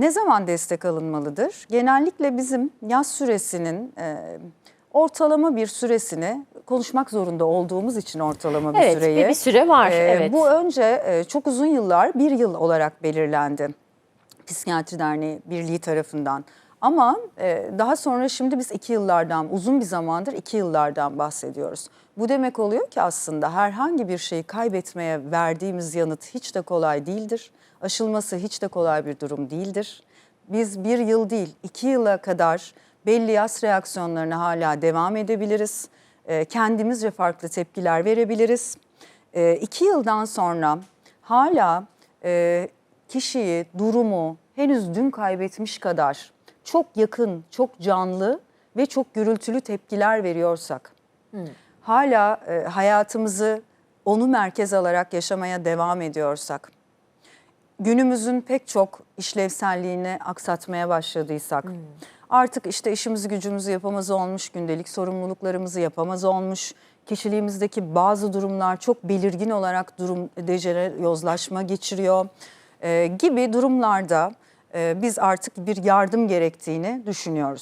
ne zaman destek alınmalıdır? Genellikle bizim yaz süresinin e, ortalama bir süresini konuşmak zorunda olduğumuz için ortalama bir Evet, süreyi. bir, bir süre var. e, evet. Bu önce e, çok uzun yıllar bir yıl olarak belirlendi. Psikiyatri Derneği Birliği tarafından. Ama e, daha sonra şimdi biz iki yıllardan, uzun bir zamandır iki yıllardan bahsediyoruz. Bu demek oluyor ki aslında herhangi bir şeyi kaybetmeye verdiğimiz yanıt hiç de kolay değildir. Aşılması hiç de kolay bir durum değildir. Biz bir yıl değil, iki yıla kadar belli yas reaksiyonlarına hala devam edebiliriz. E, kendimizce farklı tepkiler verebiliriz. E, iki yıldan sonra hala e, kişiyi, durumu henüz dün kaybetmiş kadar çok yakın, çok canlı ve çok gürültülü tepkiler veriyorsak, hala e, hayatımızı onu merkez alarak yaşamaya devam ediyorsak, günümüzün pek çok işlevselliğini aksatmaya başladıysak, artık işte işimizi gücümüzü yapamaz olmuş, gündelik sorumluluklarımızı yapamaz olmuş, kişiliğimizdeki bazı durumlar çok belirgin olarak durum dejenere yozlaşma geçiriyor e, gibi durumlarda e, biz artık bir yardım gerektiğini düşünüyoruz.